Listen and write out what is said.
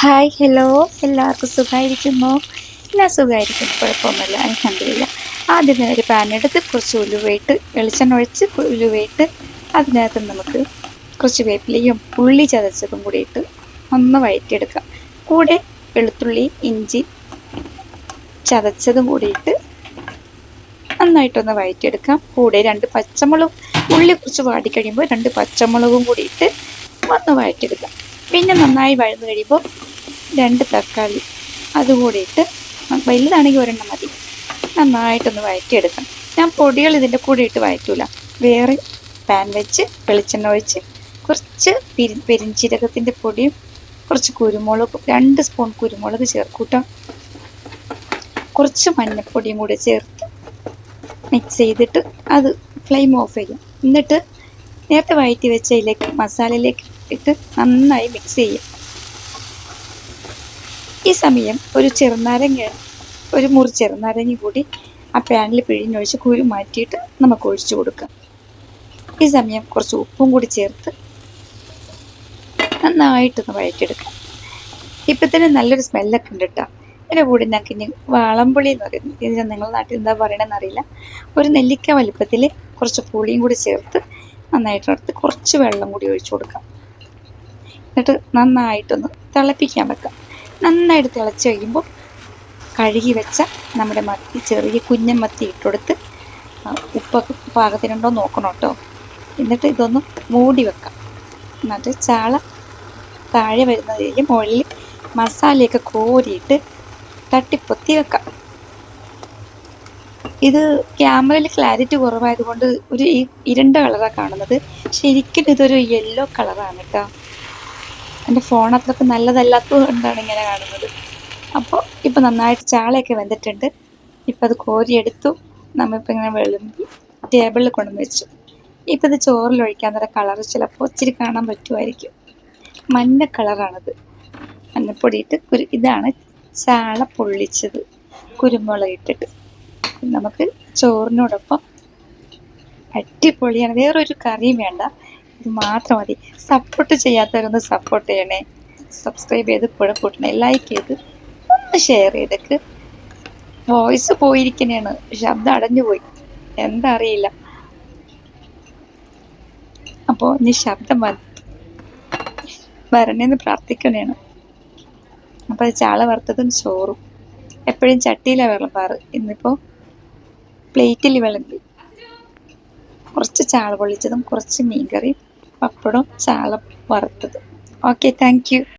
Hi hello എല്ലാവർക്കും സുഖമായിരിക്കുന്നു? എല്ലാം സുഖമായിരിക്കുന്നു. കുഴപ്പമൊന്നുമില്ല. അലഹമില്ല ആദ്യം ഒരു പാനെടുത്ത് കുറച്ച് ഉലുവയിട്ട് വെളിച്ചെണ്ണ ഒഴിച്ച് ഉലുവയിട്ട് അതിനകത്ത് നമുക്ക് കുറച്ച് വേപ്പിലയും ഉള്ളി ചതച്ചതും കൂടി ഇട്ട് ഒന്ന് വഴറ്റിയെടുക്കാം. കൂടെ വെളുത്തുള്ളി ഇഞ്ചി ചതച്ചതും കൂടി ഇട്ട് നന്നായിട്ടൊന്ന് വഴറ്റിയെടുക്കാം. കൂടെ രണ്ട് പച്ചമുളക് ഉള്ളി കുറച്ച് വാടിക്കഴിയുമ്പോൾ രണ്ട് പച്ചമുളകും കൂടി ഇട്ട് ഒന്ന് വഴറ്റിയെടുക്കാം. പിന്നെ നന്നായി വഴന്നു കഴിയുമ്പോൾ രണ്ട് തക്കാളി. അതുകൂടി ഇട്ട് വലുതാണെങ്കിൽ ഒരെണ്ണം മതി. നന്നായിട്ടൊന്ന് വഴറ്റിയെടുക്കണം. ഞാൻ പൊടികൾ ഇതിന്റെ കൂടെ ഇട്ട് വഴറ്റൂല. വേറെ പാൻ വെച്ച് വെളിച്ചെണ്ണ ഒഴിച്ച് കുറച്ച് പെരി പെരിഞ്ചീരകത്തിന്റെ പൊടിയും കുറച്ച് കുരുമുളക് രണ്ട് സ്പൂൺ കുരുമുളക് ചേർക്കൂട്ടാം. കുറച്ച് മഞ്ഞൾപ്പൊടിയും കൂടി ചേർത്ത് മിക്സ് ചെയ്തിട്ട് അത് ഫ്ലെയിം ഓഫ് ചെയ്യും. എന്നിട്ട് നേരത്തെ വഴറ്റി വെച്ചതിലേക്ക് മസാലയിലേക്ക് ഇട്ട് നന്നായി മിക്സ് ചെയ്യും. ഈ സമയം ഒരു ചെറുനാരങ്ങ ഒരു മുറി ചെറുനാരങ്ങ കൂടി ആ പാനിൽ പിഴിഞ്ഞൊഴിച്ച് കുരു മാറ്റിയിട്ട് നമുക്ക് ഒഴിച്ചു കൊടുക്കാം. ഈ സമയം കുറച്ച് ഉപ്പും കൂടി ചേർത്ത് നന്നായിട്ടൊന്ന് വഴറ്റിയെടുക്കാം. ഇപ്പം തന്നെ നല്ലൊരു സ്മെല്ലൊക്കെ ഉണ്ട് കേട്ടോ. ഇതിന്റെ കൂടെ ഞങ്ങൾക്ക് ഇനി വാളംപുളി എന്ന് പറയുന്നത് ഇതിന് നിങ്ങളുടെ നാട്ടിൽ എന്താ പറയണമെന്ന് അറിയില്ല. ഒരു നെല്ലിക്ക വലിപ്പത്തിൽ കുറച്ച് പുളിയും കൂടി ചേർത്ത് നന്നായിട്ട് എടുത്ത് കുറച്ച് വെള്ളം കൂടി ഒഴിച്ചു കൊടുക്കാം. എന്നിട്ട് നന്നായിട്ടൊന്ന് തിളപ്പിക്കാൻ വെക്കാം. നന്നായിട്ട് തിളച്ച് കഴിയുമ്പോൾ കഴുകി വെച്ച നമ്മുടെ മത്തി ചെറിയ കുഞ്ഞൻ മത്തി ഇട്ടുകൊടുത്ത് ഉപ്പൊക്കെ പാകത്തിനുണ്ടോ നോക്കണം കേട്ടോ. എന്നിട്ട് ഇതൊന്ന് മൂടി വെക്കാം. എന്നിട്ട് ചാള താഴെ വരുന്നതിൽ മുകളിൽ മസാലയൊക്കെ കോരിയിട്ട് തട്ടിപ്പൊത്തി വെക്കാം. ഇത് ക്യാമറയിൽ ക്ലാരിറ്റി കുറവായതുകൊണ്ട് ഒരു ഇരുണ്ട കളറാണ് കാണുന്നത്. ശരിക്കും ഇതൊരു യെല്ലോ കളറാണ് കേട്ടോ. എന്റെ ഫോൺ ഫോണത്രക്ക് നല്ലതല്ലാത്തത് കൊണ്ടാണ് ഇങ്ങനെ കാണുന്നത്. അപ്പോൾ ഇപ്പം നന്നായിട്ട് ചാളയൊക്കെ വെന്തിട്ടുണ്ട്. ഇപ്പം അത് കോരിയെടുത്തു. നമ്മളിപ്പോൾ ഇങ്ങനെ വെളുമ്പി ടേബിളിൽ കൊണ്ടുവന്ന് വെച്ചു. ഇപ്പം ഇത് ചോറിൽ ഒഴിക്കാൻ നേരം കളർ ചിലപ്പോൾ ഇച്ചിരി കാണാൻ പറ്റുമായിരിക്കും. മഞ്ഞ കളറാണിത് മഞ്ഞപ്പൊടിയിട്ട് കുരു ഇതാണ് ചാള പൊള്ളിച്ചത്. കുരുമുളക് ഇട്ടിട്ട്. നമുക്ക് ചോറിനോടൊപ്പം അടിപൊളിയാണ്. വേറൊരു കറിയും വേണ്ട. ഇത് മാത്രം മതി. സപ്പോർട്ട് ചെയ്യാത്തവരൊന്ന് സപ്പോർട്ട് ചെയ്യണേ. സബ്സ്ക്രൈബ് ചെയ്ത് കൂടെ കൂട്ടണേ. ലൈക്ക് ചെയ്ത് ഒന്ന് ഷെയർ ചെയ്തേക്ക്. വോയിസ് പോയിരിക്കണേണ് ശബ്ദം അടഞ്ഞു പോയി. എന്താ അറിയില്ല. അപ്പോൾ ഇനി ശബ്ദം വരണേന്ന് പ്രാർത്ഥിക്കണേണ്. അപ്പോൾ ചാള വറുത്തതും ചോറും. എപ്പോഴും ചട്ടിയിലാണ് വിളമ്പാറ് ഇന്നിപ്പോൾ പ്ലേറ്റിൽ വിളമ്പി കുറച്ച് ചാള പൊള്ളിച്ചതും കുറച്ച് മീൻകറിയും പപ്പടവും ചാള വറുത്തതും. Okay thank